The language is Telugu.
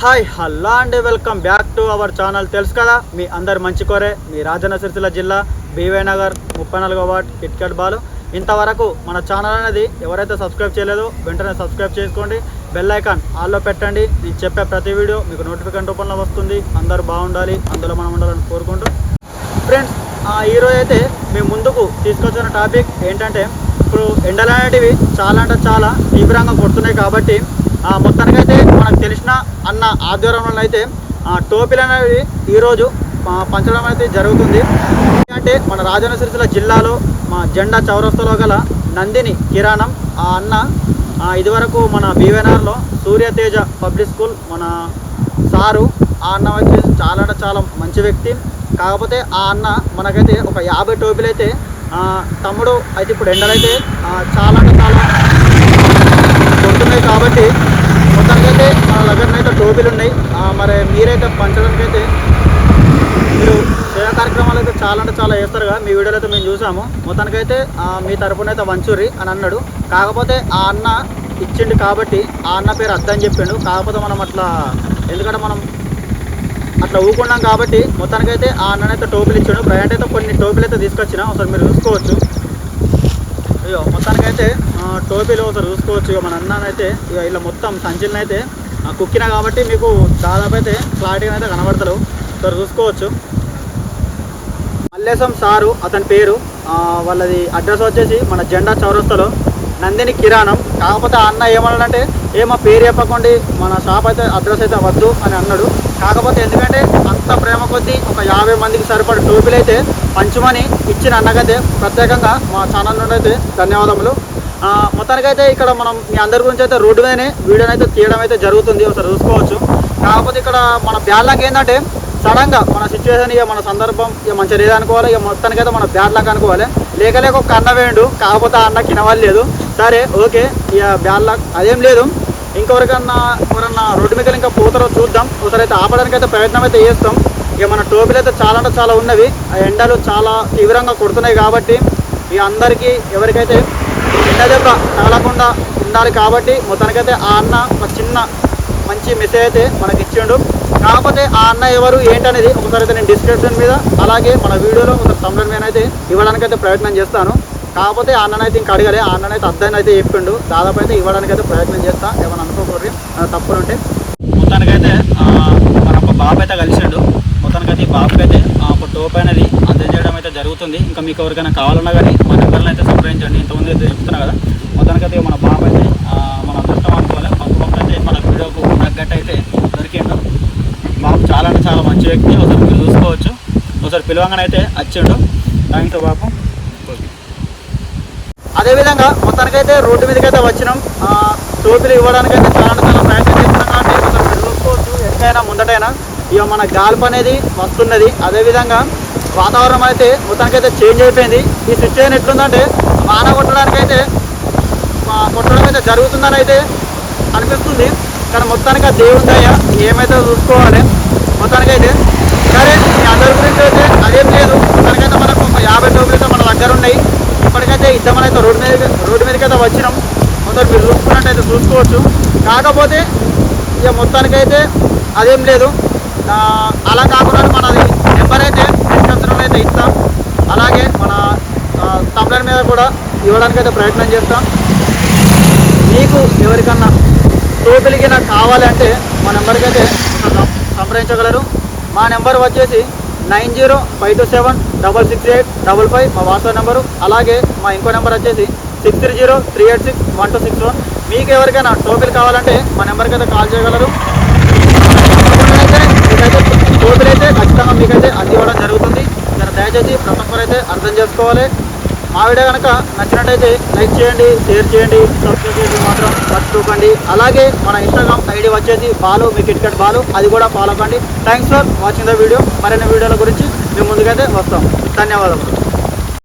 హాయ్ హల్లా అండి welcome back to our channel. తెలుసు కదా మీ అందరు మంచి కోరే మీ రాజన్న సిరిసిల్ల జిల్లా బీవై నగర్ ముప్పై నాలుగో వార్డ్ కిట్కట్ బాలు. ఇంతవరకు మన ఛానల్ అనేది ఎవరైతే సబ్స్క్రైబ్ చేయలేదో వెంటనే సబ్స్క్రైబ్ చేసుకోండి. బెల్ ఐకాన్ ఆల్లో పెట్టండి. నేను చెప్పే ప్రతి వీడియో మీకు నోటిఫికేషన్ రూపంలో వస్తుంది. అందరూ బాగుండాలి. అందులో మనం ఉండాలని కోరుకుంటూ. ఫ్రెండ్స్ ఈరోజు అయితే మేము ముందుకు తీసుకొచ్చిన టాపిక్ ఏంటంటే ఇప్పుడు ఎండలు అనేటివి చాలా అంటే చాలా తీవ్రంగా కొడుతున్నాయి కాబట్టి మొత్తానికైతే మనకు తెలిసిన అన్న ఆధ్వర్యంలో అయితే టోపీలు అనేవి ఈరోజు పంచడం అయితే జరుగుతుంది. అంటే మన రాజన్న సిరిసిల్ల జిల్లాలో మా జెండా చౌరస్తలో గల నందిని కిరాణం ఆ అన్న ఇదివరకు మన బీవెనార్లో సూర్యతేజ పబ్లిక్ స్కూల్ మన సారు ఆ అన్న వచ్చేసి చాలా అంటే చాలా మంచి వ్యక్తి. కాకపోతే ఆ అన్న మనకైతే ఒక యాభై టోపీలు అయితే తమ్ముడు అయితే ఇప్పుడు ఎండలైతే చాలా అంటే చాలా ఉన్నాయి కాబట్టి మొత్తానికైతే మన దగ్గర అయితే టోపీలు ఉన్నాయి. మరి మీరైతే పంచడానికి అయితే మీరు సేవా కార్యక్రమాలు అయితే చాలా అంటే చాలా వేస్తారు కదా. మీ వీడియోలో అయితే మేము చూసాము. మొత్తానికైతే అయితే మీ తరపున అయితే వంచూరి అని అన్నాడు. కాకపోతే ఆ అన్న ఇచ్చిండు కాబట్టి ఆ అన్న పేరు అర్థం చెప్పిండు. కాకపోతే మనం అట్లా ఎందుకంటే మనం అట్లా ఊకున్నాం కాబట్టి మొత్తానికైతే ఆ అన్ననైతే టోపీలు ఇచ్చాడు. ప్రయాణం అయితే కొన్ని టోపీలు అయితే తీసుకొచ్చిన. ఒకసారి మీరు చూసుకోవచ్చు. అయ్యో మొత్తానికైతే టోపీలు ఒకసారి చూసుకోవచ్చు. ఇక మన అన్ననైతే ఇక ఇలా మొత్తం సంచిలను అయితే కుక్కినా కాబట్టి మీకు దాదాపు అయితే క్లారిటీగా అయితే కనబడతారు ఒకసారి చూసుకోవచ్చు. మల్లేశం సారు అతని పేరు వాళ్ళది అడ్రస్ వచ్చేసి మన జెండా చౌరస్తలో. నందిని కిరాణం. కాకపోతే ఆ అన్న ఏమన్నాడంటే ఏమో పేరు చెప్పకండి మన షాప్ అయితే అడ్రస్ అయితే వద్దు అని అన్నాడు. కాకపోతే ఎందుకంటే అంత ప్రేమ కొద్దీ ఒక యాభై మందికి సరిపడే టోపీలు అయితే పంచమని ఇచ్చిన అన్నకైతే ప్రత్యేకంగా మా ఛానల్ నుండి అయితే ధన్యవాదములు. మొత్తానికైతే ఇక్కడ మనం మీ అందరి గురించి అయితే రోడ్డు మీదనే వీడియోని అయితే తీయడం అయితే జరుగుతుంది ఒకసారి చూసుకోవచ్చు. కాకపోతే ఇక్కడ మన బ్యాడ్ లక్ ఏంటంటే సడన్గా మన సిచ్యువేషన్ ఇక మన సందర్భం ఇక మంచిగా లేదనుకోవాలి ఇక మొత్తానికైతే మన బ్యాడ్ లక్ అనుకోవాలి. లేక లేక ఒక అన్న వేయండు కాకపోతే ఆ అన్న కినవాలి సరే ఓకే ఇక బ్యాడ్ లక్ అదేం లేదు. ఇంకెవరికన్నా ఎవరన్నా రోడ్డు మీద ఇంకా పోతారో చూద్దాం. ఒకసారి అయితే ఆపడానికి అయితే ప్రయత్నం అయితే చేస్తాం. ఇక మన టోపీలు అయితే చాలా అంటే చాలా ఉన్నవి. ఆ ఎండలు చాలా తీవ్రంగా కొడుతున్నాయి కాబట్టి ఇక అందరికీ ఎవరికైతే దెబ్బ తగలకుండా ఉండాలి కాబట్టి మొత్తానికైతే ఆ అన్న ఒక చిన్న మంచి మెసేజ్ అయితే మనకి ఇచ్చిండు. కాకపోతే ఆ అన్న ఎవరు ఏంటనేది ఒకసారి అయితే నేను డిస్క్రిప్షన్ మీద అలాగే మన వీడియోలో ఒక తమ్ముడు మీద అయితే ఇవ్వడానికి అయితే ప్రయత్నం చేస్తాను. కాకపోతే ఆ అన్ననైతే ఇంకా అడగలే ఆ అన్ననైతే అర్థాన్ని అయితే చెప్పిండు. దాదాపు అయితే ఇవ్వడానికి అయితే ప్రయత్నం చేస్తా ఏమైనా అనుకోకూడదు తప్పులు ఉంటే మొత్తానికైతే మన ఒక బాబు అయితే కలిసిండు. మొత్తానికైతే ఈ బాబుకి అయితే ఆ, ఒక టోప్ అనేది అందజేయడం అయితే జరుగుతుంది. ఇంకా మీకు ఎవరికైనా కావాలన్నా కానీ మన నెంబర్ని అయితే సంప్రదించండి ఇంతకుముందు అయితే చెప్తున్నా కదా మొత్తానికైతే మన బాబు అయితే ఆ, మన అదృష్టం అనుకోవాలి కొంతమంది అయితే మన వీడియోకు తగ్గట్టు అయితే దొరికిండు బాబు చాలా మంచి వ్యక్తి ఒకసారి మీరు చూసుకోవచ్చు. ఒకసారి పిలవంగానే అయితే వచ్చిండు థ్యాంక్స్ బాబు అదేవిధంగా మొత్తానికైతే రోడ్డు మీదకి అయితే వచ్చినాం టోపీలు ఇవ్వడానికి అయితే చాలా చాలా ప్రయత్నం చేస్తున్నాం కాబట్టి మీరు చూసుకోవచ్చు. ఎక్కడైనా ముందటైనా ఇక మన గాల్పు అనేది వస్తున్నది. అదేవిధంగా వాతావరణం అయితే మొత్తానికైతే చేంజ్ అయిపోయింది. ఈ సిచ్యువేషన్ ఎట్లుందంటే వాన కొట్టడానికైతే కొట్టడం అయితే జరుగుతుందని అయితే అనిపిస్తుంది. కానీ మొత్తానికి ఆ దయ ఏమైతే చూసుకోవాలి మొత్తానికైతే సరే మీ అందరి గురించి అయితే అదేం లేదు. మొత్తానికైతే మనకు ఒక యాభై టోపీలు అయితే మన దగ్గర ఉన్నాయి. ఇప్పటికైతే ఇద్దమని అయితే రోడ్డు మీద రోడ్డు మీదకి అయితే వచ్చినాం. కొందరు మీరు చూసుకున్నట్టయితే చూసుకోవచ్చు. కాకపోతే ఇక మొత్తానికైతే అదేం లేదు. అలా కాకుండా మనది నెంబర్ అయితే డిస్క్రిప్షన్లో అయితే ఇస్తాం. అలాగే మన తమ్లర్ మీద కూడా ఇవ్వడానికి అయితే ప్రయత్నం చేస్తాం. మీకు ఎవరికన్నా టోపీలకి నాకు కావాలంటే మా నెంబర్కి అయితే సంప్రదించగలరు? మా నెంబర్ వచ్చేసి nine zero five two seven double six eight double five మా వాట్సాప్ నెంబరు. అలాగే మా ఇంకో నెంబర్ వచ్చేసి six three zero three eight six one two six one. మీకు ఎవరికైనా టోపీలు కావాలంటే మా నెంబర్కి అయితే కాల్ చేయగలరు. అయితే టోపీలు అయితే ఖచ్చితంగా మీకైతే అందివ్వడం జరుగుతుంది. దయచేసి ప్రతి ఒక్కరైతే అర్థం చేసుకోవాలి. మా వీడియో కనుక నచ్చినట్టయితే లైక్ చేయండి షేర్ చేయండి సబ్స్క్రైబ్ చేసి మాత్రం మర్చిపోకండి. అలాగే మన ఇన్స్టాగ్రామ్ ఐడి వచ్చేసి బాలు మీ కిట్కట్ బాలు అది కూడా ఫాలో కండి. Thanks for watching the video మరిన్ని వీడియోల గురించి మేము ముందుకైతే వస్తాం. ధన్యవాదాలు